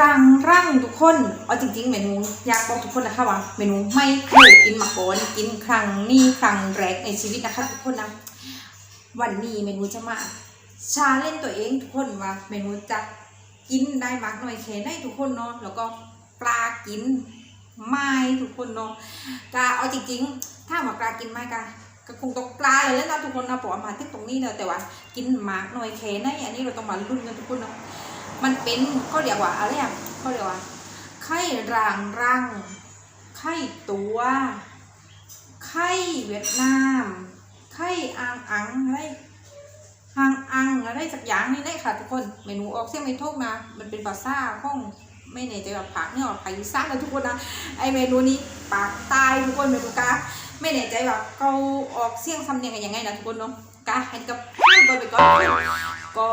รังรังทุกคน เอาจริงๆเมนูอยากบอกทุกคนนะคะว่าเมนูไม่เคยกินมาก่อนกินครั้งนี้ครั้งแรกในชีวิตนะคะทุกคนนะวันนี้เมนูจะมาชาเล่นตัวเองทุกคนว่าเมนูจะกินได้มากน้อยแค่ไหนทุกคนเนาะแล้วก็ปลากินไม่ทุกคนเนาะกาเอาจริงๆ ถ้าหมากลากินไม่กาก็คงตกปลาเลยแล้วนะทุกคนนะเพราะว่ามาที่ตรงนี้เนาะแต่ว่ากินมากน้อยแค่ไหนอันนี้เราต้องมาลุ้นกันทุกคนเนาะ มันเป็นเขาเรียกว่าอะไรอะเขาเรียกว่า ไข่รางรัง ไข่ตัว ไข่เวียดนาม ไข่อ่างอังอะไรอ่างอังอะไรสักอย่างนี่ได้ค่ะทุกคนเมนูออกเสียงไม่ถูกนะ มันเป็นภาษาห้องไม่ในใจว่าผักเนี่ยว่าภาคอีสานนะทุกคนนะ ไอเมนูนี้ปากตายทุกคนเมนูกาไม่แน่ใจว่าเขาออกเสียงสำเนียงกันยังไงนะทุกคนเนาะกาให้กับข้ามไปก่อนก็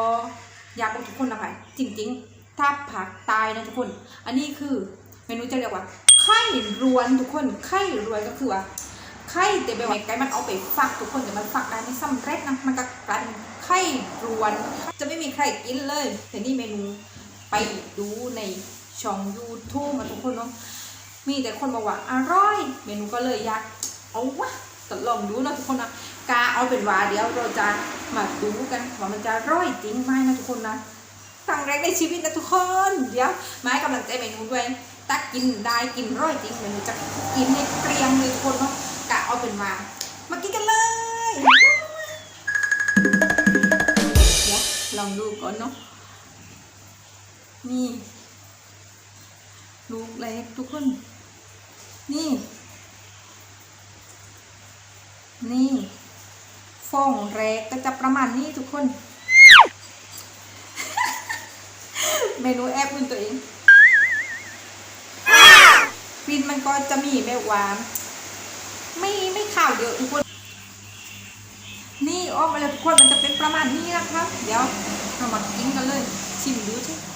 อยากบอกทุกคนนะคะจริงๆ ถ้าผักตายนะทุกคน อันนี้คือเมนูจะเรียกว่าไข่รวนทุกคนไข่รวนก็คือว่าไข่แต่แบบไก่มันเอาไปฟักทุกคนแต่มันฟักได้ไม่สำเร็จนะมันก็กลายเป็นไข่รวน จะไม่มีใครกินเลยแต่นี่เมนูไปดูในช่อง YouTube มาทุกคนเนาะมีแต่คนบอกว่าอร่อย เมนูก็เลยอยากเอาวะทดลองดูนะทุกคนนะกาเอาเป็นว่าเดี๋ยวเราจะ มาดูกันว่ามันจะร่อยจริงไหมนะทุกคนนะครั้งแรกในชีวิตนะทุกคน เดี๋ยวมาให้กำลังใจเมนูด้วยถ้ากินได้กินร่อยจริงเมนูจะกินให้เกรียมเลยทุกคนเนาะกะเอาเป็นว่ามากินกันเลยเดี๋ยวลองดูก่อนเนาะนี่ลูกเล็กทุกคน นี่ นี่ ฟองแรกก็จะประมาณนี้ทุกคน เมนูแอบอุ่นตัวเองวินมันก็จะมีแบบว่าไม่ไม่ข่าวเยอะทุกคน นี่ออมาแล้วทุกคนมันจะเป็นประมาณนี้นะคะ เดี๋ยวเรามากินกันเลย ชิมดูใช่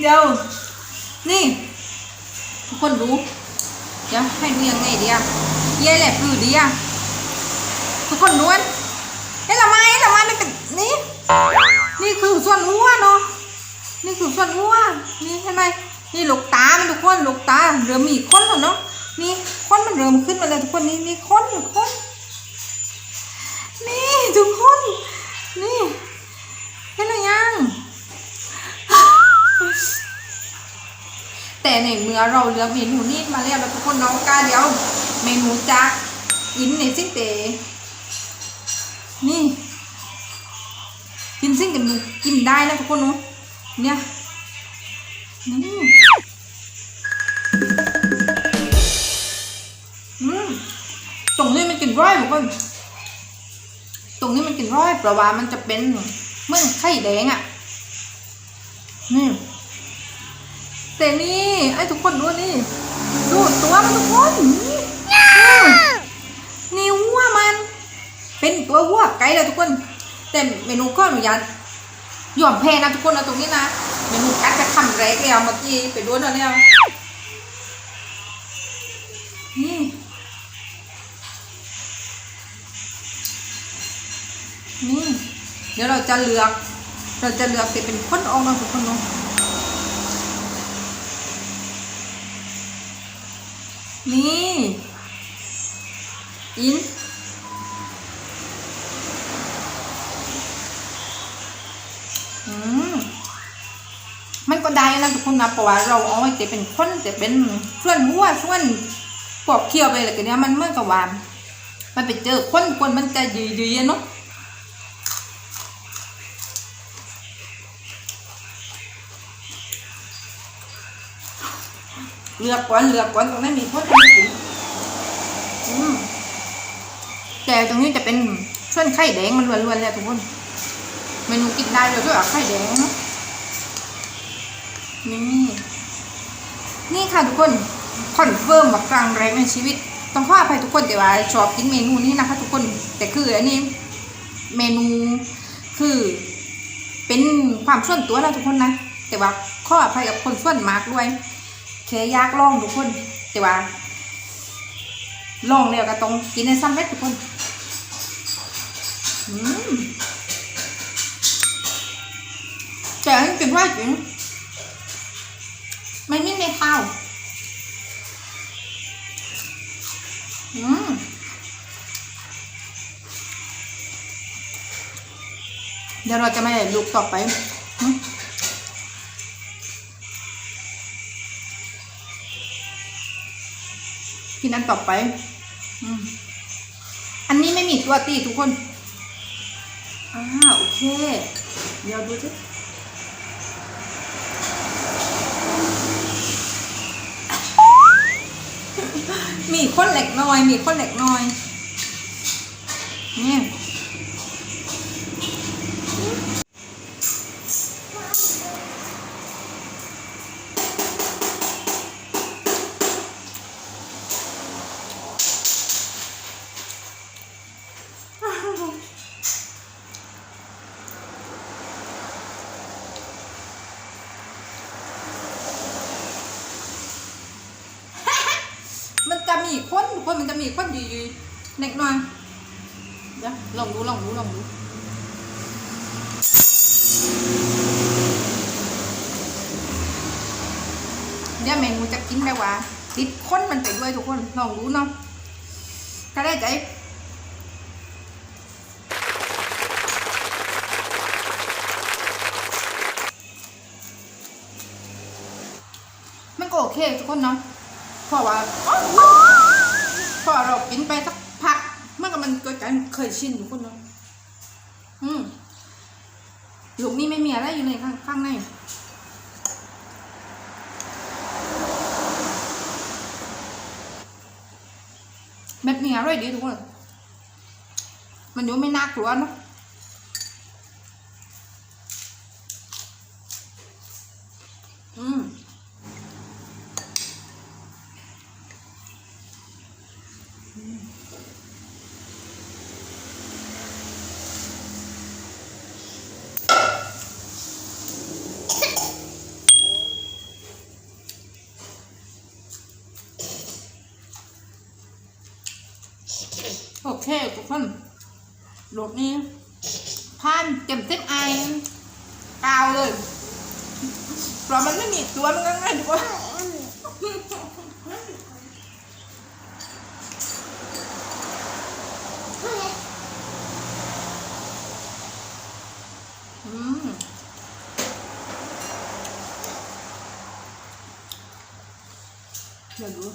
เดี๋ยว นี่ ทุกคนดูเดี๋ยวให้ดูยังไงดีอะเย่แหละคือดีอะทุกคนดูอันเอ๊ะละไมเอ๊ะละไมมันเป็นนี่ นี่คือส่วนหัวเนาะ นี่คือส่วนหัวนี่ใช่ไหมนี่ลูกตา มันทุกคนลูกตา เริ่มมีค้นแล้วเนาะ นี่ค้นมันเริ่มขึ้นมาแล้วทุกคน นี่นี่ค้นค้นนี่ทุกคน แต่ในเมื่อเราเลือกเมนูนี้มาแล้วแล้วทุกคนน้องกาเดี๋ยวเมนูจะกินในสิ่งเตนี่กินสิ่งแต่มันกินได้นะทุกคนเนาะเนี่ยนี่อืมตรงนี้มันกินร้อยทุกคนตรงนี้มันกินร้อยเพราะว่ามันจะเป็นเหมื่อนไข่แดงอะ่ะนี่ แต่นี่ไอ้ทุกคนดูนี่ดูตัวมันทุกคนนี่นี่วัวมัน เป็นตัววัวไก่เลยทุกคน แต่เมนูก็อนุญาตยอมแพ้นะทุกคนนะตรงนี้นะเมนูกัดจะคำแรกแล้วเมื่อกี้ไปดูแล้วเนี่ยนี่นี่เดี๋ยวเราจะเลือก เราจะเลือกเป็นเป็นคนออกมาทุกคนเนาะ นี่ อิน อืม มันก็ได้นะทุกคนนะเพราะว่าเราเอาไว้แต่เป็นคนแต่เป็นส่วนหัวส่วนปอกเคี้ยวไปอะไรกันเนี้ยมันเหมื่อนกับว่ามันไปเจอคนคนมันจะยืยๆเนาะ เลือกก่อนเลือกก่อนตรงนั้นมีคนทำกินอืมแต่ตรงนี้จะเป็นส่วนไข่แดงมันล้วนๆเลยทุกคนเมนูกินได้เลยด้วยอะไข่แดงเนาะนี่นี่ค่ะทุกคนคอนเฟิร์มแบบครั้งแรกในชีวิต ต้องขออภัยทุกคนแต่ว่าชอบกินเมนูนี้นะคะ ทุกคนแต่คืออันนี้เมนูคือ เป็นความส่วนตัวเราทุกคนนะ แต่ว่าขออภัยกับคนส่วนมากด้วย แค่ยากล่องทุกคน แต่ว่าล่องแล้วก็ต้องกินในซ้ำเม็ดทุกคนแต่อันนี้เป็นว่าจริงไม่มีในข้าวอืมเดี๋ยวเราจะไม่ลูกต่อไป กินอันต่อไป อืมอันนี้ไม่มีตัวตีทุกคนอ่าโอเค เดี๋ยวดูสิมีคนเล็กน้อย มีคนเล็กน้อย มีคนทุกคนมันจะมีคนอยู่เล็กน้อยเดี๋ยวลองดูลองดูลองดูเดี๋ยวเมนูจะกินได้ว่าติดคนมันไปด้วยทุกคนลองดูเนาะถ้าได้ใจมันก็โอเคทุกคนเนาะเพราะว่า อเรากินไปสักพัก เมื่อก็มันเกิดการเคยชินทุกคนเนาะอืมลูกนี่ไม่มีอะไรอยู่ในข้างข้างในแบบนี้อร่อยดีทุกคน มันดูไม่น่ากลัวเนะ เคทุกคนโหลดนี้ผ่านเต็มเต็มไอกาวเลยเพราะมันไม่มีตัวมันง่ายๆทุกคนเดี๋ยวดู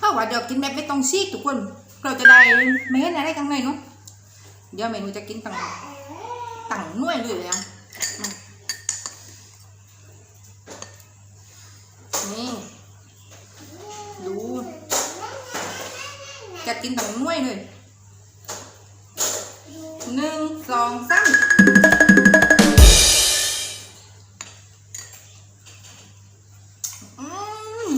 ถ้า ว่าเดี๋ยวกินแบบไม่ต้องซีกทุกคนเราจะได้ไม่เห็นอะไรข้างในเนาะเดี๋ยวเมนูจะกินตั้งตั้งน่วยเลยเลยอะนี่ดูจะกินตั้งน่วยเลยหนึ่งสองสามอืม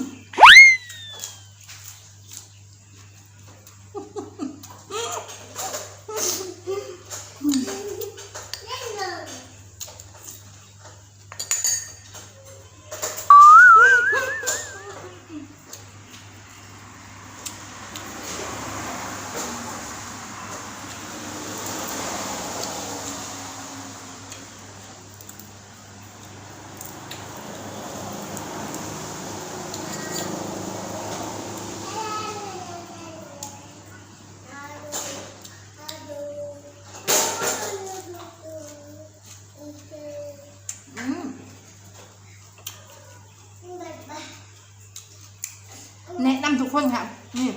อ คนค่ะ นี่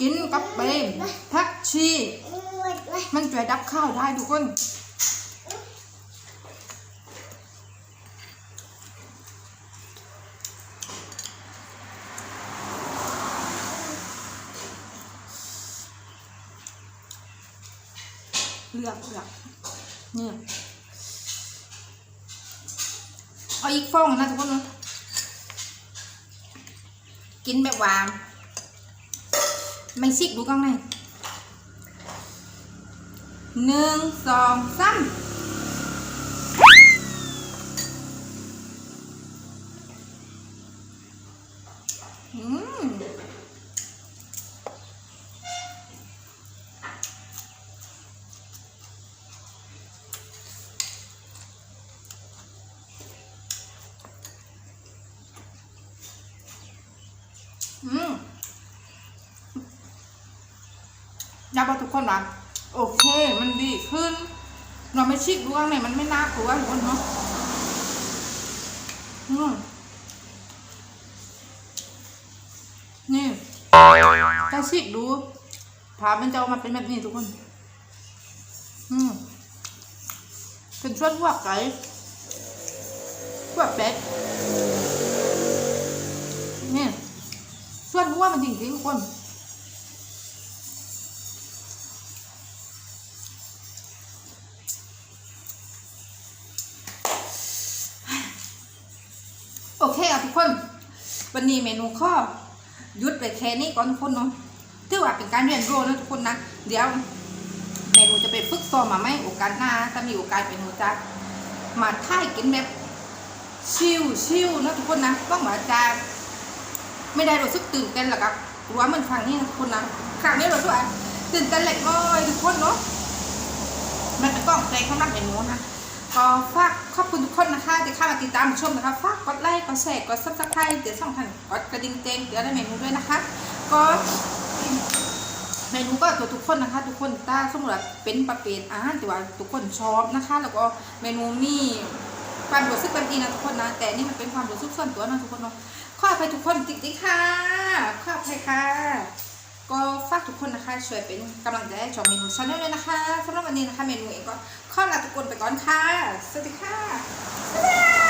กินกับเบมผักชี มันช่วยดับข้าวได้ทุกคนเลือกเลือกนี่เอาอีกฟองนะทุกคนนะ กินแบบหวานไม่ซิกดูข้องหนหนึ่งสองสามอืม อืม อยากบอกทุกคนว่าโอเค มันดีขึ้น เราไม่ชิกดวงเนี่ยมันไม่น่ากลัวทุกคนเนาะนี่ถ้าชิกดูผามันจะออกมาเป็นแบบนี้ทุกคน อืมเป็นช่วงพวกไก่พวกเป็ดนี่ส่วนหัวมันจริงๆทุกคน วันนี้เมนูข้อยุดไปแค่นี้ก่อนทุกคนเนาะถือว่าเป็นการเรียนรู้นะทุกคนนะ เดี๋ยวเมนูจะไปฝึกซ้อมมาไหมโอกาสหน้าถ้ามีโอกาสเมนูจะมาท่ายกินแบบชิลชิลๆนะทุกคนนะต้องว่าจะไม่ได้รู้สึกตื่นเต้นหรอกครับรู้ว่ามันครั้งนี้นะทุกคนนะครั้งนี้เราด้วยตื่นเต้นเล็กน้อยทุกคนเนาะมันเป็นกล้องเพลงข้างหน้าเมนูนะ ก็ฝากขอบคุณทุกคนนะคะที่เข้ามาติดตามชมนะคะฝากกดไลค์กดแชร์กดซับสไครต์เดี๋ยวช่องทางกดกระดิ่งเจงเดี๋ยวได้เมนูด้วยนะคะก็เมนูก็ตัวทุกคนนะคะ ทุกคนถ้าสมมติว่าเป็นประเภทอาหารที่ว่าทุกคนชอบนะคะ แล้วก็เมนูมีความรู้สึกแบบนี้นะทุกคนนะ แต่นี่มันเป็นความรู้สึกส่วนตัวนะทุกคนเนาะขออภัยทุกคนจริงๆค่ะขออภัยค่ะ ก็ฝากทุกคนนะคะ ช่วยเป็นกำลังใจให้ช่องเมนูชาแนลเลยนะคะสำหรับวันนี้นะคะเมนูเองก็ขอลาทุกคนไปก่อนค่ะ สวัสดีค่ะ